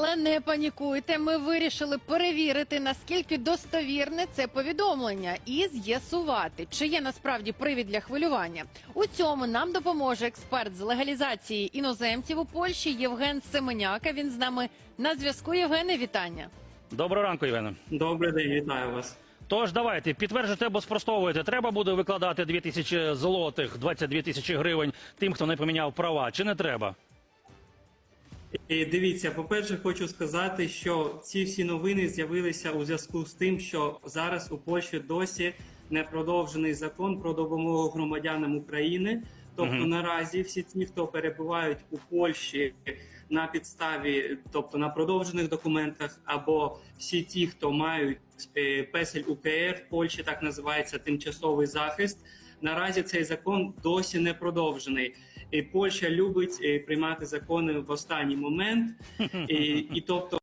Але не панікуйте. Ми вирішили перевірити наскільки достовірне це повідомлення і з'ясувати, чи є насправді привід для хвилювання. У цьому нам допоможе експерт з легалізації іноземців у Польщі Євген Семеняка. Він з нами на зв'язку. Євгене, вітання. Доброго ранку, Євгене. Добрий день, вітаю вас. Тож давайте підтверджуйте або спростовуйте. Треба буде викладати 2 тисячі злотих, 22 тисячі гривень тим, хто не поміняв права, чи не треба? І дивіться, по-перше, хочу сказати, що ці всі новини з'явилися у зв'язку з тим, що зараз у Польщі досі не продовжений закон про допомогу громадянам України. Тобто Мгм. наразі всі ті, хто перебувають у Польщі на підставі, тобто на продовжених документах, або всі ті, хто мають е, песель УКР в Польщі, так називається тимчасовий захист. Наразі цей закон досі не продовжений. Польща любить е, приймати закони в останній момент, і, і тобто